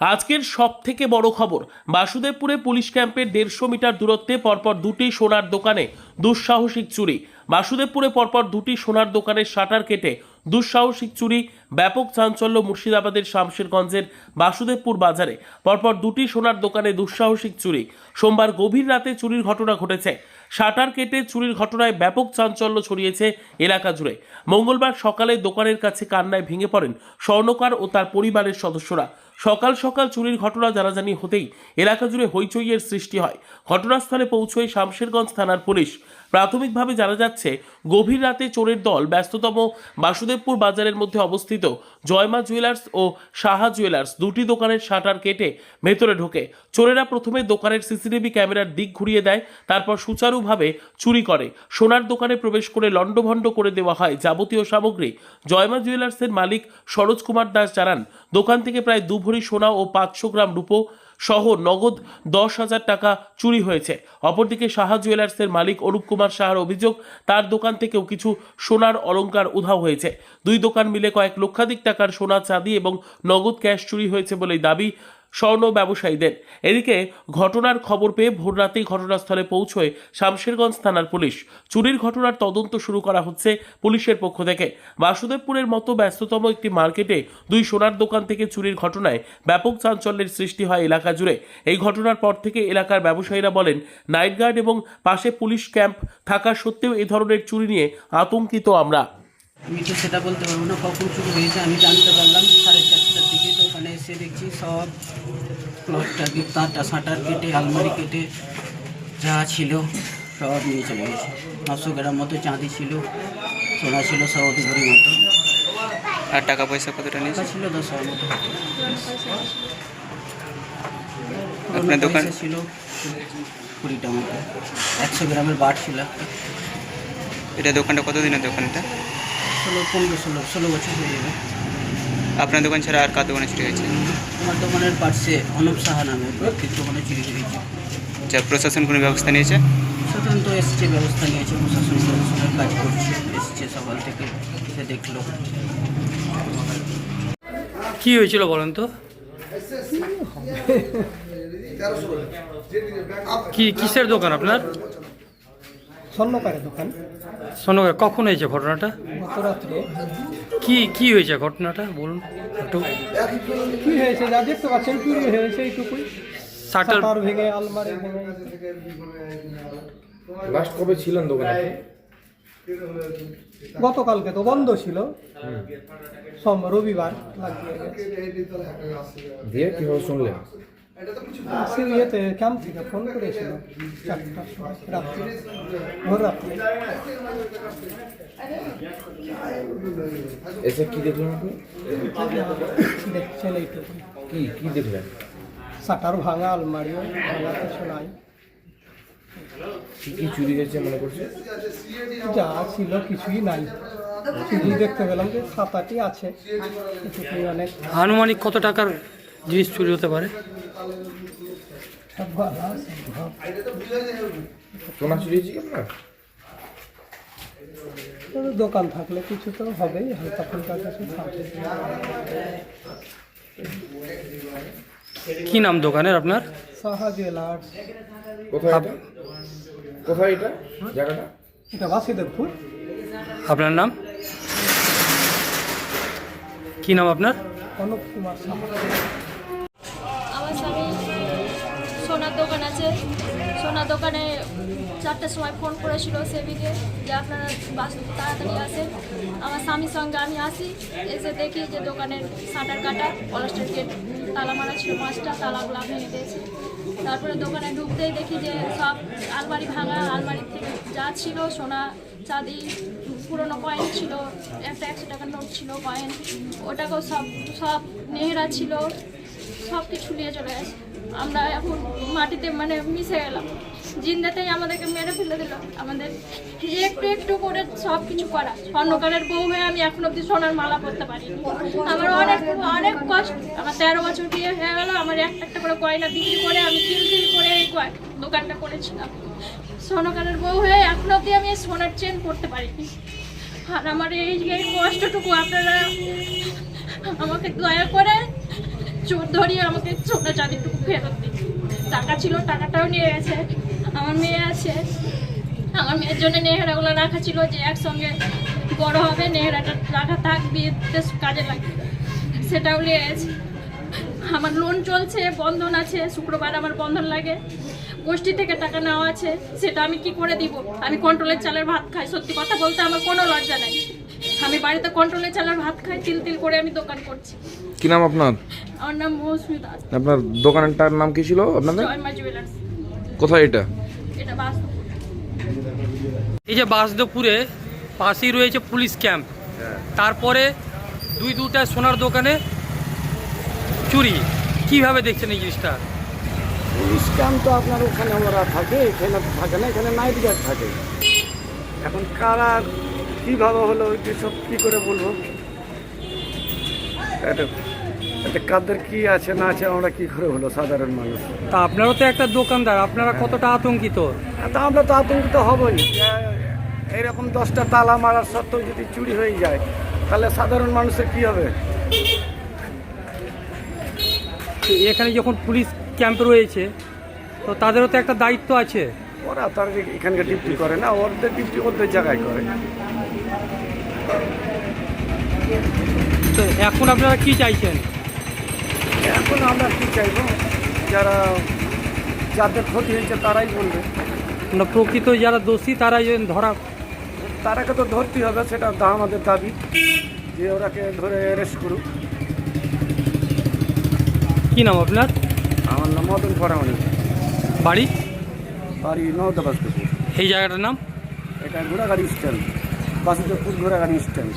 আজকের সব থেকে বড় খবর, বাসুদেবপুরে পুলিশ ক্যাম্পের দেড়শো মিটার দূরত্বে পরপর দুটি সোনার দোকানে দুঃসাহসিক চুরি। বাসুদেবপুরে পরপর দুটি সোনার দোকানের শাটার কেটে দুঃসাহসিক চুরি, ব্যাপক চাঞ্চল্য মুর্শিদাবাদের শামশেরগঞ্জের বাসুদেবপুর বাজারে। পরপর দুটি সোনার দোকানে দুঃসাহসিক চুরি। সোমবার গভীর রাতে চুরির ঘটনা ঘটেছে। শাটার কেটে চুরির ঘটনায় ব্যাপক চাঞ্চল্য ছড়িয়েছে এলাকা জুড়ে। মঙ্গলবার সকালে দোকানের কাছে কান্নায় ভেঙে পড়েন স্বর্ণকার ও তার পরিবারের সদস্যরা। সকাল সকাল চুরির ঘটনা জানাজানি হতেই এলাকা জুড়ে হইচইয়ের সৃষ্টি হয়। ঘটনাস্থলে পৌঁছয় শামশেরগঞ্জ থানার পুলিশ। প্রাথমিকভাবে জানা যাচ্ছে, গভীর রাতে চোরের দল ব্যস্ততম বাসুদেবপুর বাজারের মধ্যে অবস্থিত জয়মা জুয়েলার্স ও সাহা জুয়েলার্স দুটি দোকানের শাটার কেটে ভেতরে ঢোকে। চোরেরা প্রথমে দোকানের সিসিটিভি ক্যামেরার দিক ঘুরিয়ে দেয়, তারপর সুচারুভাবে চুরি করে। সোনার দোকানে প্রবেশ করে লণ্ডভণ্ড করে দেওয়া হয় যাবতীয় সামগ্রী। জয়মা জুয়েলার্সের মালিক সরোজ কুমার দাস জানান, দোকান থেকে প্রায় দু ভরি সোনা ও পাঁচশো গ্রাম রূপো সহ নগদ দশ হাজার টাকা চুরি হয়েছে। অপরদিকে সাহা জুয়েলার্সের মালিক অরূপ কুমার সাহার অভিযোগ, তার দোকান থেকেও কিছু সোনার অলঙ্কার উধাও হয়েছে। দুই দোকান মিলে কয়েক লক্ষাধিক টাকার সোনা চাঁদি এবং নগদ ক্যাশ চুরি হয়েছে বলে দাবি স্বর্ণ ব্যবসায়ীদের। এদিকে ঘটনার খবর পেয়ে ভোররাতেই ঘটনাস্থলে পৌঁছয় শামশেরগঞ্জ থানার পুলিশ। চুরির ঘটনার তদন্ত শুরু করা হচ্ছে পুলিশের পক্ষ থেকে। বাসুদেবপুরের মতো ব্যস্ততম একটি মার্কেটে দুই সোনার দোকান থেকে চুরির ঘটনায় ব্যাপক চাঞ্চল্যের সৃষ্টি হয় এলাকা জুড়ে। এই ঘটনার পর থেকে এলাকার ব্যবসায়ীরা বলেন, নাইট গার্ড এবং পাশে পুলিশ ক্যাম্প থাকা সত্ত্বেও এ ধরনের চুরি নিয়ে আতঙ্কিত আমরা। আমি তো সেটা বলতে পারব না, কখন চুরি হয়েছে আমি জানতে পারলাম, সাড়ে চারটার দিকে তো ওখানে এসে দেখছি সব প্লটটা তাঁটা সাঁটার কেটে আলমারি কেটে যা ছিল সব নিয়ে চলে গেছে। নশো গ্রাম মতো চাঁদি ছিল সোনা ছিল সব অধিকারী মতো। আর টাকা পয়সা কতটা টাকা নিয়েছে ছিল দশ হাজার মতো। আপনার পুরোনো দোকান- পয়সা ছিল কুড়িটা মতো। একশো গ্রামের বাট ছিল একটা। এটা দোকানটা কতদিনের দোকান এটা? ষোলো পনেরো ষোলো ষোলো বছর হয়ে যাবে আপনার দোকান ছাড়া আর কার দোকানে চুরি হয়েছে? আমার দোকানের পাশে অনুপ সাহা নামে ব্যক্তির দোকানে চুরি হয়েছে। যা প্রশাসন কোনো ব্যবস্থা নিয়েছে? স্বতন্ত্র এসছে ব্যবস্থা নিয়েছে প্রশাসন প্রশাসনের কাজ করছে এসছে সকাল থেকে এসে দেখল। কি হয়েছিল বলেন তো? কি কিসের দোকান আপনার? স্বর্ণকারের দোকান। সোনগর কখন হয়েছে ঘটনাটা? গত রাত্রে কি কি হয়েছে ঘটনাটা? বলুন একটু। কি হয়েছে? যা দেখতে পাচ্ছেন চুরি হয়েছে এইটুকুই শাটার ভেঙে আলমারি ভেঙে। লাস্ট কবে ছিলেন দোকানে? গতকালকে তো বন্ধ ছিল। সোম রবিবার লাগিয়ে গেছে। দিয়ে কীভাবে শুনলেন? সে ইয়েতে ক্যাম্প থেকে ফোন করেছিল। চারটার সময় রাত্রে ভোর রাত্রে। এসে কি দেখলেন আপনি? দেখছেন এইটুকুই কি কি দেখলেন? শাটার ভাঙা আলমারিও ভাঙা কিছু নাই। কি চুরি গেছে মনে করছে? যা ছিল কিছুই নাই। শুধু দেখতে পেলাম যে খাতাটি আছে। আনুমানিক কত টাকার জিনিস চুরি হতে পারে। সব ভালো সম্ভব সোনা চুরি হয়েছে কি আপনার তবে দোকান থাকলে কিছু তো হবেই হালকা ফুলকা কিছু কি নাম দোকানের আপনার? সাহা জুয়েলার্স। কোথায় এটা? কোথায় এটা? জায়গাটা? এটা বাসুদেবপুর। আপনার নাম? কি নাম আপনার? অনুপ কুমার সাহা। আমার স্বামী সোনার দোকান আছে। সোনার দোকানে চারটার সময় ফোন করেছিল সেবিকে যে আপনারা বাস তাড়াতাড়ি আসেন। আমার স্বামীর সঙ্গে আমি আসি, এসে দেখি যে দোকানের শাটার কাটা পলাস্টার গেট তালা মারা ছিল পাঁচটা তালাগুলো ভেঙে দিয়েছে। তারপরে দোকানে ঢুকতেই দেখি যে সব আলমারি ভাঙা, আলমারি থেকে যা ছিল, সোনা, চাঁদি, পুরনো কয়েন ছিল, একটা একশো টাকার নোট ছিল কয়েন ওটাকেও সব সব নেহরা ছিল। সব কিছু নিয়ে চলে গেছে। আমরা এখন মাটিতে মানে মিশে গেলাম। জিন্দাতেই আমাদেরকে মেরে ফেলে দিল। আমাদের একটু একটু করে সব কিছু করা। স্বর্ণকারের বউ হয়ে আমি এখন অব্দি সোনার মালা পরতে পারি আমার অনেক অনেক কষ্ট। আমার তেরো বছর বিয়ে হয়ে গেল। আমার একটা একটা করে গয়না বিক্রি করে আমি তিল তিল করে এই দোকানটা করেছিলাম। স্বর্ণকারের বউ হয়ে এখন অব্দি আমি সোনার চেন পরতে পারিনি। আর আমার এই কষ্টটুকু আপনারা আমাকে দয়া করে চোর ধরিয়ে আমাকে সোনা চাঁদিটুকু ফেরত দিই টাকা ছিল, টাকাটাও নিয়ে গেছে। আমার মেয়ে আছে। আমার মেয়ের জন্য নেহেরাগুলো রাখা ছিল যে একসঙ্গে বড় হবে, নেহেরাটা রাখা থাক বিয়েতে কাজে লাগবে সেটাও নিয়ে গেছে। আমার লোন চলছে, বন্ধন আছে, শুক্রবার আমার বন্ধন লাগে। গোষ্ঠী থেকে টাকা নেওয়া আছে, সেটা আমি কি করে দিব? আমি কন্ট্রোলের চালের ভাত খাই। সত্যি কথা বলতে আমার কোনো লজ্জা নাই। আমি বাড়িতে কন্ট্রোলের চালের ভাত খাই তিল তিল করে আমি দোকান করছি। কি নাম আপনার? আমার নাম মৌসুমি দাস। আপনার দোকানটার নাম কি ছিল আপনাদের? জয়মা জুয়েলার্স কোথায় এটা? এই যে বাসদেবপুরে পাশেই রয়েছে পুলিশ ক্যাম্প। তারপরে দুই দুটা সোনার দোকানে চুরি। কীভাবে দেখছেন এই জিনিসটা? পুলিশ ক্যাম্প তো আপনার ওখানে আমরা থাকে এখানে থাকে না এখানে নাইট গার্ড থাকে। এখন কারা কীভাবে হলো সব কী করে বলব? কাদের কি আছে না আছে আমরা কি করে হলো সাধারণ মানুষ? তা আপনারও তো একটা দোকানদার আপনারা কতটা আতঙ্কিত? তা আমরা তো আতঙ্কিত হবই। এরকম দশটা তালা মারার সত্ত্বেও যদি চুরি হয়ে যায় তাহলে সাধারণ মানুষের কি হবে? এখানে যখন পুলিশ ক্যাম্প রয়েছে তো তাদেরও তো একটা দায়িত্ব আছে। ওরা তার এখানকার ডিউটি করে না ওদের ডিউটি ওদের জায়গায় করে। তো এখন আপনারা কি চাইছেন? এখন আমরা কি চাইব? যারা যাদের ক্ষতি হয়েছে তারাই বলবে। না প্রকৃত যারা দোষী তারাই যেন ধরা তারাকে তো ধরতেই হবে সেটা দা আমাদের দাবি। যে ওরাকে ধরে অ্যারেস্ট করুক। কি নাম আপনার? আমার নাম মদন ফরামানি বাড়ি? বাড়ি নওদাবাসপুর এই জায়গাটার নাম? এটা ঘোড়াগাড়ি স্ট্যান্ড বাসুদেবপুর ঘোড়াগাড়ি স্ট্যান্ড